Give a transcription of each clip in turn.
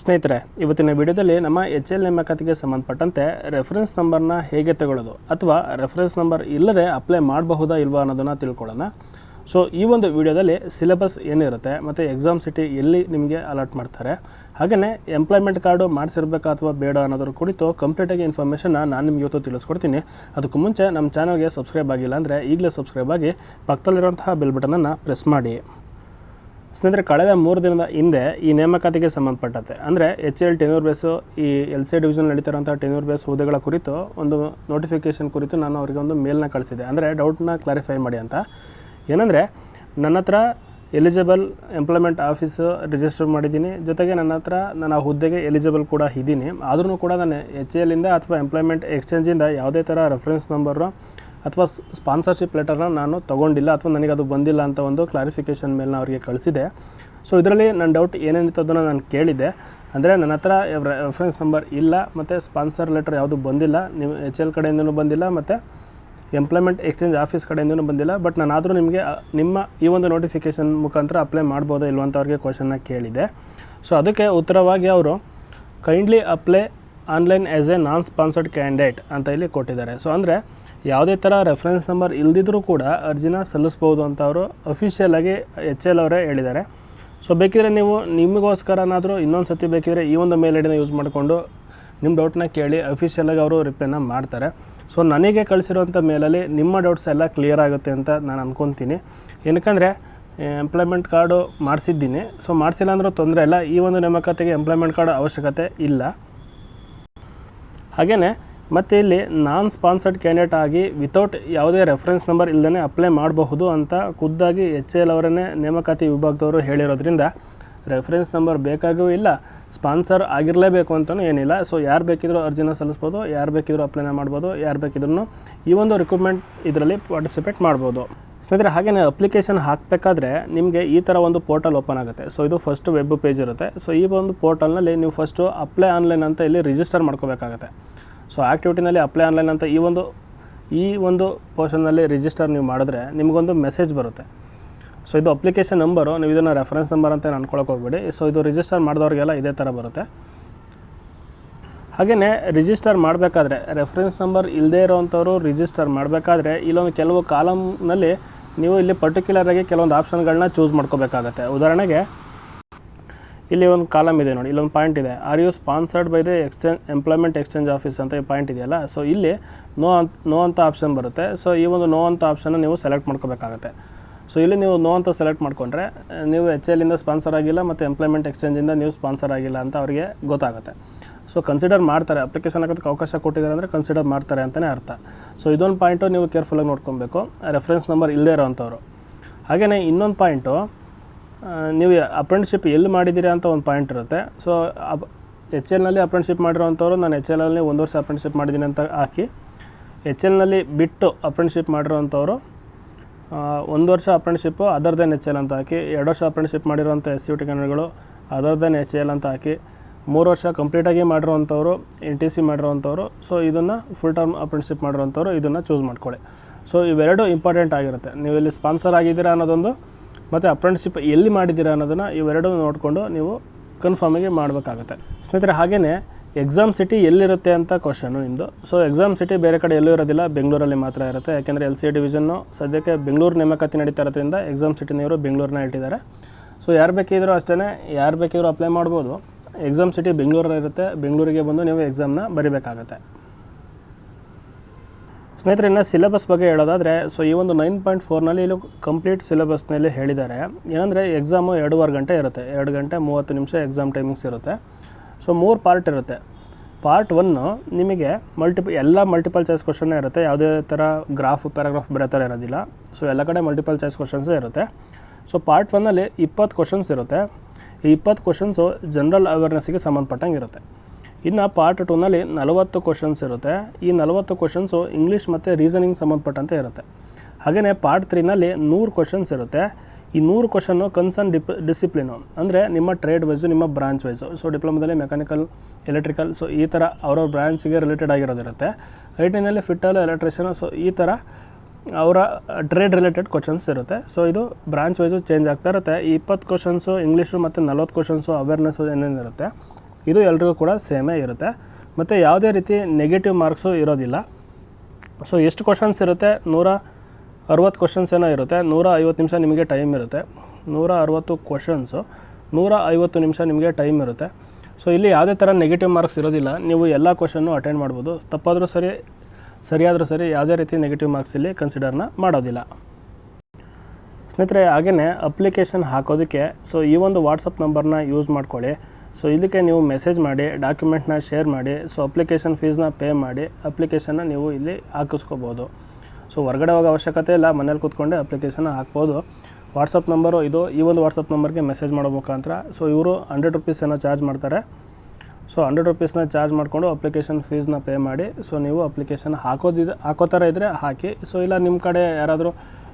ಸ್ನೇಹಿತರೆ, ಇವತ್ತಿನ ವಿಡಿಯೋದಲ್ಲಿ ನಮ್ಮ ಎಚ್ ಎಲ್ ನೇಮಕಾತಿಗೆ ಸಂಬಂಧಪಟ್ಟಂತೆ ರೆಫರೆನ್ಸ್ ನಂಬರ್ನ ಹೇಗೆ ತಗೊಳ್ಳೋದು ಅಥವಾ ರೆಫರೆನ್ಸ್ ನಂಬರ್ ಇಲ್ಲದೆ ಅಪ್ಲೈ ಮಾಡಬಹುದಾ ಇಲ್ವಾ ಅನ್ನೋದನ್ನು ತಿಳ್ಕೊಳ್ಳೋಣ. ಸೊ ಈ ಒಂದು ವಿಡಿಯೋದಲ್ಲಿ ಸಿಲೆಬಸ್ ಏನಿರುತ್ತೆ ಮತ್ತು ಎಕ್ಸಾಮ್ ಸಿಟಿ ಎಲ್ಲಿ ನಿಮಗೆ ಅಲರ್ಟ್ ಮಾಡ್ತಾರೆ ಹಾಗೆಯೇ ಎಂಪ್ಲಾಯ್ಮೆಂಟ್ ಕಾರ್ಡು ಮಾಡಿಸಿರ್ಬೇಕಾ ಅಥವಾ ಬೇಡ ಅನ್ನೋದ್ರ ಕುರಿತು ಕಂಪ್ಲೀಟಾಗಿ ಇನ್ಫಾರ್ಮೇಷನ್ನ ನಾನು ನಿಮಗೆ ಇವತ್ತು ತಿಳಿಸ್ಕೊಡ್ತೀನಿ. ಅದಕ್ಕೂ ಮುಂಚೆ ನಮ್ಮ ಚಾನಲ್ಗೆ ಸಬ್ಸ್ಕ್ರೈಬ್ ಆಗಿಲ್ಲ ಅಂದರೆ ಈಗಲೇ ಸಬ್ಸ್ಕ್ರೈಬ್ ಆಗಿ ಪಕ್ಕದಲ್ಲಿರುವಂತಹ ಬೆಲ್ ಬಟನನ್ನು ಪ್ರೆಸ್ ಮಾಡಿ. ಸ್ನೇಹಿತರೆ, ಕಳೆದ ಮೂರು ದಿನದ ಹಿಂದೆ ಈ ನೇಮಕಾತಿಗೆ ಸಂಬಂಧಪಟ್ಟಂತೆ, ಅಂದರೆ ಎಚ್ ಎಲ್ ಟೆನೂರ್ ಬೇಸು ಈ ಎಲ್ ಸಿ ಡಿವಿಷನ್ ನಡೀತಿರೋಂಥ ಟೆನೂರ್ ಬೇಸ್ ಹುದ್ದೆಗಳ ಕುರಿತು ಒಂದು ನೋಟಿಫಿಕೇಷನ್ ಕುರಿತು ನಾನು ಅವರಿಗೆ ಒಂದು ಮೇಲ್ನ ಕಳಿಸಿದೆ ಅಂದರೆ ಡೌಟ್ನ ಕ್ಲಾರಿಫೈ ಮಾಡಿ ಅಂತ. ಏನಂದರೆ, ನನ್ನ ಹತ್ರ ಎಲಿಜಿಬಲ್ ಎಂಪ್ಲಾಯ್ಮೆಂಟ್ ಆಫೀಸು ರಿಜಿಸ್ಟರ್ ಮಾಡಿದ್ದೀನಿ. ಜೊತೆಗೆ ನನ್ನ ಹತ್ರ ನಾನು ಆ ಹುದ್ದೆಗೆ ಎಲಿಜಿಬಲ್ ಕೂಡ ಇದ್ದೀನಿ. ಆದ್ರೂ ಕೂಡ ನಾನು ಎಚ್ ಎಲ್ಲಿಂದ ಅಥವಾ ಎಂಪ್ಲಾಯ್ಮೆಂಟ್ ಎಕ್ಸ್ಚೇಂಜಿಂದ ಯಾವುದೇ ಥರ ರೆಫರೆನ್ಸ್ ನಂಬರು ಅಥವಾ ಸ್ಪಾನ್ಸರ್ಶಿಪ್ ಲೆಟರ್ನ ನಾನು ತೊಗೊಂಡಿಲ್ಲ ಅಥವಾ ನನಗೆ ಅದು ಬಂದಿಲ್ಲ ಅಂತ ಒಂದು ಕ್ಲಾರಿಫಿಕೇಷನ್ ಮೇಲೆ ಅವರಿಗೆ ಕಳಿಸಿದೆ. ಸೊ ಇದರಲ್ಲಿ ನನ್ನ ಡೌಟ್ ಏನೇನಿತ್ತು ಅದನ್ನು ನಾನು ಕೇಳಿದೆ ಅಂದರೆ ನನ್ನ ಹತ್ರ ರೆಫರೆನ್ಸ್ ನಂಬರ್ ಇಲ್ಲ, ಮತ್ತು ಸ್ಪಾನ್ಸರ್ ಲೆಟರ್ ಯಾವುದು ಬಂದಿಲ್ಲ ನಿಮ್ಮ ಎಚ್ ಎಲ್ ಕಡೆಯಿಂದನೂ ಬಂದಿಲ್ಲ, ಮತ್ತು ಎಂಪ್ಲಾಯ್ಮೆಂಟ್ ಎಕ್ಸ್ಚೇಂಜ್ ಆಫೀಸ್ ಕಡೆಯಿಂದನೂ ಬಂದಿಲ್ಲ ಬಟ್ ನಾನು ಆದರೂ ನಿಮಗೆ, ನಿಮ್ಮ ಈ ಒಂದು ನೋಟಿಫಿಕೇಷನ್ ಮುಖಾಂತರ ಅಪ್ಲೈ ಮಾಡ್ಬೋದಾ ಇಲ್ವಂತ ಅವ್ರಿಗೆ ಕ್ವಶನ್ನ ಕೇಳಿದೆ ಸೊ ಅದಕ್ಕೆ ಉತ್ತರವಾಗಿ ಅವರು kindly apply online as a non sponsored candidate ಅಂತ ಇಲ್ಲಿ ಕೊಟ್ಟಿದ್ದಾರೆ. ಸೊ ಅಂದರೆ ಯಾವುದೇ ಥರ ರೆಫರೆನ್ಸ್ ನಂಬರ್ ಇಲ್ದಿದ್ರೂ ಕೂಡ ಅರ್ಜಿನ ಸಲ್ಲಿಸ್ಬೋದು ಅಂತ ಅವರು ಅಫಿಷಿಯಲಾಗಿ ಎಚ್ ಎಲ್ ಅವರೇ ಹೇಳಿದ್ದಾರೆ. ಸೊ ಬೇಕಿದ್ರೆ ನೀವು ನಿಮಗೋಸ್ಕರನಾದರೂ ಇನ್ನೊಂದು ಸತಿ ಬೇಕಿದ್ರೆ ಈ ಒಂದು ಮೇಲ್ ಐಡಿನ ಯೂಸ್ ಮಾಡಿಕೊಂಡು ನಿಮ್ಮ ಡೌಟ್ನ ಕೇಳಿ ಅಫಿಷಿಯಲಾಗಿ ಅವರು ರಿಪ್ಲೈನ ಮಾಡ್ತಾರೆ. ಸೊ ನನಗೆ ಕಳಿಸಿರುವಂಥ ಮೇಲಲ್ಲಿ ನಿಮ್ಮ ಡೌಟ್ಸ್ ಎಲ್ಲ ಕ್ಲಿಯರ್ ಆಗುತ್ತೆ ಅಂತ ನಾನು ಅಂದ್ಕೊತೀನಿ ಏನಕ್ಕಂದರೆ ಎಂಪ್ಲಾಯ್ಮೆಂಟ್ ಕಾರ್ಡು ಮಾಡಿಸಿದ್ದೀನಿ. ಸೊ ಮಾಡಿಸಿಲ್ಲ ಅಂದರೂ ತೊಂದರೆ ಇಲ್ಲ. ಈ ಒಂದು ನೇಮಕಾತಿಗೆ ಎಂಪ್ಲಾಯ್ಮೆಂಟ್ ಕಾರ್ಡ್ ಅವಶ್ಯಕತೆ ಇಲ್ಲ. ಹಾಗೆಯೇ ಮತ್ತು ಇಲ್ಲಿ ನಾನ್ ಸ್ಪಾನ್ಸರ್ಡ್ ಕ್ಯಾಂಡಿಡೇಟ್ ಆಗಿ ವಿತೌಟ್ ಯಾವುದೇ ರೆಫರೆನ್ಸ್ ನಂಬರ್ ಇಲ್ಲದೇ ಅಪ್ಲೈ ಮಾಡಬಹುದು ಅಂತ ಖುದ್ದಾಗಿ ಎಚ್ ಎಲ್ ಅವರನ್ನೇ ನೇಮಕಾತಿ ವಿಭಾಗದವರು ಹೇಳಿರೋದ್ರಿಂದ ರೆಫರೆನ್ಸ್ ನಂಬರ್ ಬೇಕಾಗೂ ಇಲ್ಲ ಸ್ಪಾನ್ಸರ್ ಆಗಿರಲೇಬೇಕು ಅಂತಲೂ ಏನಿಲ್ಲ. ಸೊ ಯಾರು ಬೇಕಿದ್ರೂ ಅರ್ಜಿನ ಸಲ್ಲಿಸ್ಬೋದು, ಯಾರು ಬೇಕಿದ್ರೂ ಅಪ್ಲೈನ ಮಾಡ್ಬೋದು, ಯಾರು ಬೇಕಿದ್ರೂ ಈ ಒಂದು ರಿಕ್ರೂಟ್ಮೆಂಟ್ ಇದರಲ್ಲಿ ಪಾರ್ಟಿಸಿಪೇಟ್ ಮಾಡ್ಬೋದು. ಸ್ನೇಹಿತರೆ ಹಾಗೆಯೇ ಅಪ್ಲಿಕೇಶನ್ ಹಾಕಬೇಕಾದ್ರೆ ನಿಮಗೆ ಈ ಥರ ಒಂದು ಪೋರ್ಟಲ್ ಓಪನ್ ಆಗುತ್ತೆ. ಸೊ ಇದು ಫಸ್ಟ್ ವೆಬ್ ಪೇಜ್ ಇರುತ್ತೆ. ಸೊ ಈ ಒಂದು ಪೋರ್ಟಲ್ನಲ್ಲಿ ನೀವು ಫಸ್ಟು ಅಪ್ಲೈ ಆನ್ಲೈನ್ ಅಂತ ಇಲ್ಲಿ ರಿಜಿಸ್ಟರ್ ಮಾಡ್ಕೋಬೇಕಾಗತ್ತೆ. ಸೊ ಆ್ಯಕ್ಟಿವಿಟಿನಲ್ಲಿ ಅಪ್ಲೈ ಆನ್ಲೈನ್ ಅಂತ ಈ ಒಂದು ಈ ಒಂದು ಪೋರ್ಷನ್ನಲ್ಲಿ ರಿಜಿಸ್ಟರ್ ನೀವು ಮಾಡಿದ್ರೆ ನಿಮಗೊಂದು ಮೆಸೇಜ್ ಬರುತ್ತೆ. ಸೊ ಇದು ಅಪ್ಲಿಕೇಶನ್ ನಂಬರು ನೀವು ಇದನ್ನು ರೆಫರೆನ್ಸ್ ನಂಬರ್ ಅಂತ ಅನ್ಕೊಳಕ್ಕೆ ಹೋಗ್ಬೇಡಿ. ಸೊ ಇದು ರಿಜಿಸ್ಟರ್ ಮಾಡಿದವ್ರಿಗೆಲ್ಲ ಇದೇ ಥರ ಬರುತ್ತೆ. ಹಾಗೆಯೇ ರಿಜಿಸ್ಟರ್ ಮಾಡಬೇಕಾದ್ರೆ ರೆಫರೆನ್ಸ್ ನಂಬರ್ ಇಲ್ಲದೇ ಇರೋವಂಥವ್ರು ರಿಜಿಸ್ಟರ್ ಮಾಡಬೇಕಾದ್ರೆ ಇಲ್ಲೊಂದು ಕೆಲವು ಕಾಲಮ್ನಲ್ಲಿ ನೀವು ಇಲ್ಲಿ ಪರ್ಟಿಕ್ಯುಲರಾಗಿ ಕೆಲವೊಂದು ಆಪ್ಷನ್ಗಳನ್ನ ಚೂಸ್ ಮಾಡ್ಕೋಬೇಕಾಗತ್ತೆ. ಉದಾಹರಣೆಗೆ ಇಲ್ಲಿ ಒಂದು ಕಾಲಮ್ ಇದೆ ನೋಡಿ, ಇಲ್ಲೊಂದು ಪಾಯಿಂಟ್ ಇದೆ. Are you sponsored by the exchange employment exchange office ಅಂತ ಈ ಪಾಯಿಂಟ್ ಇದೆಯಲ್ಲ? ಸೊ ಇಲ್ಲಿ ನೋ ಅಂತ ನೋ ಅಂತ ಆಪ್ಷನ್ ಬರುತ್ತೆ. ಸೊ ಈ ಒಂದು ನೋ ಅಂತ ಆಪ್ಷನ್ನ ನೀವು ಸೆಲೆಕ್ಟ್ ಮಾಡ್ಕೋಬೇಕಾಗತ್ತೆ. ಸೊ ಇಲ್ಲಿ ನೀವು ನೋ ಅಂತ ಸೆಲೆಕ್ಟ್ ಮಾಡಿಕೊಂಡ್ರೆ, ನೀವು ಎಚ್ ಎಲ್ಲಿಂದ ಸ್ಪಾನ್ಸರ್ ಆಗಿಲ್ಲ ಮತ್ತು ಎಂಪ್ಲಾಯ್ಮೆಂಟ್ ಎಕ್ಸ್ಚೇಂಜಿಂದ ನೀವು ಸ್ಪಾನ್ಸರ್ ಆಗಿಲ್ಲ ಅಂತ ಅವರಿಗೆ ಗೊತ್ತಾಗುತ್ತೆ. ಸೊ ಕನ್ಸಿಡರ್ ಮಾಡ್ತಾರೆ. ಅಪ್ಲಿಕೇಶನ್ ಹಾಕೋದಕ್ಕೆ ಅವಕಾಶ ಕೊಟ್ಟಿದ್ದಾರೆ ಅಂದರೆ ಕನ್ಸಿಡರ್ ಮಾಡ್ತಾರೆ ಅಂತಲೇ ಅರ್ಥ. ಸೊ ಇದೊಂದು ಪಾಯಿಂಟು ನೀವು ಕೇರ್ಫುಲ್ಲಾಗಿ ನೋಡ್ಕೊಬೇಕು. ರೆಫರೆನ್ಸ್ ನಂಬರ್ ಇಲ್ಲದೇ ಇರೋವಂಥವ್ರು ಹಾಗೆಯೇ ಇನ್ನೊಂದು ಪಾಯಿಂಟು ನೀವು ಅಪ್ರೆಂಟ್ಶಿಪ್ ಎಲ್ಲಿ ಮಾಡಿದ್ದೀರಾ ಅಂತ ಒಂದು ಪಾಯಿಂಟ್ ಇರುತ್ತೆ. ಸೊ ಅಪ್ ಎಚ್ ಎಲ್ನಲ್ಲಿ ಅಪ್ರೆಂಟ್ಶಿಪ್ ಮಾಡಿರೋವಂಥವ್ರು, ನಾನು ಎಚ್ ಎಲ್ನಲ್ಲಿ ಒಂದು ವರ್ಷ ಅಪ್ರೆಂಟ್ಶಿಪ್ ಮಾಡಿದ್ದೀನಿ ಅಂತ ಹಾಕಿ ಎಚ್ ಎಲ್ನಲ್ಲಿ ಬಿಟ್ಟು ಅಪ್ರೆಂಟ್ಶಿಪ್ ಮಾಡಿರೋವಂಥವ್ರು ಒಂದು ವರ್ಷ apprenticeship other than H L ಅಂತ ಹಾಕಿ, ಎರಡು ವರ್ಷ ಅಪ್ರೆಂಟ್ಶಿಪ್ ಮಾಡಿರೋಂಥ ಎಸ್ ಯು ಟಿ ಕನ್ನಡಗಳು ಅದರ್ ದೆನ್ ಎಚ್ ಎಲ್ ಅಂತ ಹಾಕಿ, ಮೂರು ವರ್ಷ ಕಂಪ್ಲೀಟಾಗಿ ಮಾಡಿರೋವಂಥವ್ರು ಎನ್ ಟಿ ಸಿ ಮಾಡಿರೋವಂಥವ್ರು ಸೊ ಇದನ್ನು ಫುಲ್ ಟರ್ಮ್ ಅಪ್ರೆಂಟಿಶಿಪ್ ಮಾಡಿರೋವಂಥವ್ರು ಇದನ್ನು ಚೂಸ್ ಮಾಡ್ಕೊಳ್ಳಿ. ಸೊ ಇವೆರಡು ಇಂಪಾರ್ಟೆಂಟ್ ಆಗಿರುತ್ತೆ. ನೀವು ಇಲ್ಲಿ ಸ್ಪಾನ್ಸರ್ ಆಗಿದ್ದೀರಾ ಅನ್ನೋದೊಂದು ಮತ್ತು ಅಪ್ರೆಂಟಿಶಿಪ್ ಎಲ್ಲಿ ಮಾಡಿದ್ದೀರಾ ಅನ್ನೋದನ್ನು ಇವೆರಡೂ ನೋಡಿಕೊಂಡು ನೀವು ಕನ್ಫರ್ಮಿಗೆ ಮಾಡಬೇಕಾಗುತ್ತೆ. ಸ್ನೇಹಿತರೆ ಹಾಗೆಯೇ ಎಕ್ಸಾಮ್ ಸಿಟಿ ಎಲ್ಲಿರುತ್ತೆ ಅಂತ ಕ್ವಶನು ನಿಮ್ಮದು ಸೊ ಎಕ್ಸಾಮ್ ಸಿಟಿ ಬೇರೆ ಕಡೆ ಎಲ್ಲೂ ಇರೋದಿಲ್ಲ, ಬೆಂಗಳೂರಲ್ಲಿ ಮಾತ್ರ ಇರುತ್ತೆ. ಯಾಕೆಂದರೆ ಎಲ್ ಸಿ ಡಿವಿಷನ್ನು ಸದ್ಯಕ್ಕೆ ಬೆಂಗಳೂರು ನೇಮಕಾತಿ ನಡೀತಾ ಇರೋದ್ರಿಂದ ಎಕ್ಸಾಮ್ ಸಿಟಿನವರು ಬೆಂಗಳೂರನ್ನ ಇಟ್ಟಿದ್ದಾರೆ ಸೊ ಯಾರು ಬೇಕಿದ್ರೂ ಅಷ್ಟೇ ಯಾರು ಬೇಕಿದ್ರೂ ಅಪ್ಲೈ ಮಾಡ್ಬೋದು. ಎಕ್ಸಾಮ್ ಸಿಟಿ ಬೆಂಗಳೂರಲ್ಲಿ ಇರುತ್ತೆ ಬೆಂಗಳೂರಿಗೆ ಬಂದು ನೀವು ಎಕ್ಸಾಮ್ನ ಬರಿಬೇಕಾಗತ್ತೆ. ಸ್ನೇಹಿತರೆ, ಇನ್ನು ಸಿಲೆಬಸ್ ಬಗ್ಗೆ ಹೇಳೋದಾದರೆ ಸೊ ಈ ಒಂದು ನೈನ್ ಪಾಯಿಂಟ್ ಫೋರ್ನಲ್ಲಿ ಇಲ್ಲಿ ಕಂಪ್ಲೀಟ್ ಸಿಲೆಬಸ್ನಲ್ಲಿ ಹೇಳಿದ್ದಾರೆ. ಏನಂದರೆ ಎಕ್ಸಾಮು ಎರಡೂವರೆ ಗಂಟೆ ಇರುತ್ತೆ. ಎರಡು ಗಂಟೆ ಮೂವತ್ತು ನಿಮಿಷ ಎಕ್ಸಾಮ್ ಟೈಮಿಂಗ್ಸ್ ಇರುತ್ತೆ. ಸೊ ಮೂರು ಪಾರ್ಟ್ ಇರುತ್ತೆ. ಪಾರ್ಟ್ ಒನ್ನು ನಿಮಗೆ ಮಲ್ಟಿಪ್ ಎಲ್ಲ ಮಲ್ಟಿಪಲ್ ಚಾಯ್ಸ್ ಕ್ವಶನ್ನೇ ಇರುತ್ತೆ. ಯಾವುದೇ ಥರ ಗ್ರಾಫ್ ಪ್ಯಾರಾಗ್ರಾಫ್ ಬರೋ ಥರ ಇರೋದಿಲ್ಲ ಸೊ ಎಲ್ಲ ಕಡೆ ಮಲ್ಟಿಪಲ್ ಚಾಯ್ಸ್ ಕ್ವಶನ್ಸೇ ಇರುತ್ತೆ. ಸೊ ಪಾರ್ಟ್ ಒನ್ನಲ್ಲಿ ಇಪ್ಪತ್ತು ಕ್ವಶನ್ಸ್ ಇರುತ್ತೆ. ಈ ಇಪ್ಪತ್ತು ಕ್ವಶನ್ಸು ಜನರಲ್ ಅವೇರ್ನೆಸ್ಸಿಗೆ ಸಂಬಂಧಪಟ್ಟಂಗೆ ಇರುತ್ತೆ. ಇನ್ನು ಪಾರ್ಟ್ ಟೂನಲ್ಲಿ ನಲವತ್ತು ಕ್ವಶನ್ಸ್ ಇರುತ್ತೆ. ಈ ನಲವತ್ತು ಕ್ವಶನ್ಸು ಇಂಗ್ಲೀಷ್ ಮತ್ತು ರೀಸನಿಂಗ್ ಸಂಬಂಧಪಟ್ಟಂತೆ ಇರುತ್ತೆ. ಹಾಗೆಯೇ ಪಾರ್ಟ್ ತ್ರೀನಲ್ಲಿ ನೂರು ಕ್ವಶನ್ಸ್ ಇರುತ್ತೆ. ಈ ನೂರು ಕ್ವಶನ್ನು ಕನ್ಸರ್ನ್ ಡಿಪ್ ಡಿಸಿಪ್ಲಿನು ಅಂದರೆ ನಿಮ್ಮ ಟ್ರೇಡ್ ವೈಸು ನಿಮ್ಮ ಬ್ರಾಂಚ್ ವೈಸು ಸೊ ಡಿಪ್ಲೊಮಾದಲ್ಲಿ ಮೆಕ್ಯಾನಿಕಲ್ ಎಲೆಕ್ಟ್ರಿಕಲ್ ಸೊ ಈ ಥರ ಅವ್ರವ್ರ ಬ್ರಾಂಚ್ಗೆ ರಿಲೇಟೆಡ್ ಆಗಿರೋದಿರುತ್ತೆ ಐ ಟಿನಲ್ಲಿ ಫಿಟ್ಟಲ್ ಎಲೆಕ್ಟ್ರಿಷಿಯನ್ ಸೊ ಈ ಥರ ಅವರ ಟ್ರೇಡ್ ರಿಲೇಟೆಡ್ ಕ್ವಶನ್ಸ್ ಇರುತ್ತೆ. ಸೊ ಇದು ಬ್ರಾಂಚ್ ವೈಸು ಚೇಂಜ್ ಆಗ್ತಾ ಇರುತ್ತೆ. ಈ ಇಪ್ಪತ್ತು ಕ್ವಶನ್ಸು ಇಂಗ್ಲೀಷು ಮತ್ತು ನಲ್ವತ್ತು ಕ್ವಶನ್ಸು ಅವೇರ್ನೆಸ್ಸು ಏನೇನಿರುತ್ತೆ. ಇದು ಎಲ್ರಿಗೂ ಕೂಡ ಸೇಮೇ ಇರುತ್ತೆ. ಮತ್ತು ಯಾವುದೇ ರೀತಿ ನೆಗೆಟಿವ್ ಮಾರ್ಕ್ಸು ಇರೋದಿಲ್ಲ. ಸೊ ಎಷ್ಟು ಕ್ವಶನ್ಸ್ ಇರುತ್ತೆ? ನೂರ ಅರವತ್ತು ಕ್ವಶನ್ಸ್ ಏನೋ ಇರುತ್ತೆ. ನೂರ ಐವತ್ತು ನಿಮಿಷ ನಿಮಗೆ ಟೈಮ್ ಇರುತ್ತೆ. ನೂರ ಅರವತ್ತು ಕ್ವಶನ್ಸು ನೂರ ಐವತ್ತು ನಿಮಿಷ ನಿಮಗೆ ಟೈಮ್ ಇರುತ್ತೆ. ಸೊ ಇಲ್ಲಿ ಯಾವುದೇ ಥರ ನೆಗೆಟಿವ್ ಮಾರ್ಕ್ಸ್ ಇರೋದಿಲ್ಲ. ನೀವು ಎಲ್ಲ ಕ್ವಶನ್ನು ಅಟೆಂಡ್ ಮಾಡ್ಬೋದು. ತಪ್ಪಾದರೂ ಸರಿ, ಸರಿಯಾದರೂ ಸರಿ ಯಾವುದೇ ರೀತಿ ನೆಗೆಟಿವ್ ಮಾರ್ಕ್ಸ್ ಇಲ್ಲಿ ಕನ್ಸಿಡರ್ನ ಮಾಡೋದಿಲ್ಲ. ಸ್ನೇಹಿತರೆ ಹಾಗೆಯೇ ಅಪ್ಲಿಕೇಶನ್ ಹಾಕೋದಕ್ಕೆ ಸೊ ಈ ಒಂದು ವಾಟ್ಸಪ್ ನಂಬರ್ನ ಯೂಸ್ ಮಾಡ್ಕೊಳ್ಳಿ. ಸೊ ಇದಕ್ಕೆ ನೀವು ಮೆಸೇಜ್ ಮಾಡಿ ಡಾಕ್ಯುಮೆಂಟ್ನ ಶೇರ್ ಮಾಡಿ ಸೊ ಅಪ್ಲಿಕೇಶನ್ ಫೀಸ್ನ ಪೇ ಮಾಡಿ ಅಪ್ಲಿಕೇಶನ್ನ ನೀವು ಇಲ್ಲಿ ಹಾಕಿಸ್ಕೋಬೋದು. ಸೊ ಹೊರಗಡೆ ಹೋಗೋ ಅವಶ್ಯಕತೆ ಇಲ್ಲ, ಮನೇಲಿ ಕೂತ್ಕೊಂಡೆ ಅಪ್ಲಿಕೇಶನ್ ಹಾಕ್ಬೋದು. ವಾಟ್ಸಪ್ ನಂಬರು ಇದು, ಈ ಒಂದು ವಾಟ್ಸಪ್ ನಂಬರ್ಗೆ ಮೆಸೇಜ್ ಮಾಡೋ ಮುಖಾಂತರ. ಸೊ ಇವರು ಹಂಡ್ರೆಡ್ ರುಪೀಸ್ ಏನೋ ಚಾರ್ಜ್ ಮಾಡ್ತಾರೆ. ಸೊ ಹಂಡ್ರೆಡ್ ರುಪೀಸ್ನ ಚಾರ್ಜ್ ಮಾಡಿಕೊಂಡು ಅಪ್ಲಿಕೇಶನ್ ಫೀಸ್ನ ಪೇ ಮಾಡಿ ಸೊ ನೀವು ಅಪ್ಲಿಕೇಶನ್ ಹಾಕೋದಿದೆ, ಹಾಕೋ ಥರ ಇದ್ದರೆ ಹಾಕಿ. ಸೊ ಇಲ್ಲ ನಿಮ್ಮ ಕಡೆ ಯಾರಾದರೂ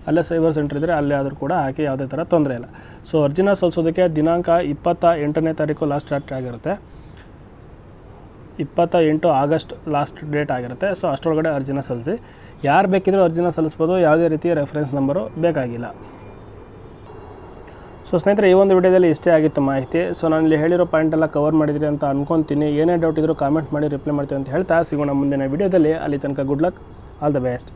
ಅಲ್ಲೇ ಸೈಬರ್ ಸೆಂಟರ್ ಇದ್ದರೆ ಅಲ್ಲೇ ಆದರೂ ಕೂಡ ಆಕೆ ಯಾವುದೇ ಥರ ತೊಂದರೆ ಇಲ್ಲ. ಸೊ ಅರ್ಜಿನ ಸಲ್ಲಿಸೋದಕ್ಕೆ ದಿನಾಂಕ ಇಪ್ಪತ್ತ ಎಂಟನೇ ತಾರೀಕು ಲಾಸ್ಟ್ ಸ್ಟಾರ್ಟ್ ಆಗಿರುತ್ತೆ. ಇಪ್ಪತ್ತ ಎಂಟು ಆಗಸ್ಟ್ ಲಾಸ್ಟ್ ಡೇಟ್ ಆಗಿರುತ್ತೆ. ಸೊ ಅಷ್ಟರೊಳಗಡೆ ಅರ್ಜಿನ ಸಲ್ಲಿಸಿ. ಯಾರು ಬೇಕಿದ್ರೂ ಅರ್ಜಿನ ಸಲ್ಲಿಸ್ಬೋದು. ಯಾವುದೇ ರೀತಿಯ ರೆಫರೆನ್ಸ್ ನಂಬರು ಬೇಕಾಗಿಲ್ಲ. ಸೊ ಸ್ನೇಹಿತರೆ, ಈ ಒಂದು ವಿಡಿಯೋದಲ್ಲಿ ಇಷ್ಟೇ ಆಗಿತ್ತು ಮಾಹಿತಿ. ಸೊ ನಾನು ಇಲ್ಲಿ ಹೇಳಿರೋ ಪಾಯಿಂಟ್ ಎಲ್ಲ ಕವರ್ ಮಾಡಿದ್ರಿ ಅಂತ ಅನ್ಕೊತೀನಿ. ಏನೇ ಡೌಟ್ ಇದ್ದರೂ ಕಾಮೆಂಟ್ ಮಾಡಿ ರಿಪ್ಲೈ ಮಾಡ್ತೀವಿ ಅಂತ ಹೇಳ್ತಾ ಸಿಗೋಣ ಮುಂದಿನ ವಿಡಿಯೋದಲ್ಲಿ. ಅಲ್ಲಿ ತನಕ good luck all the best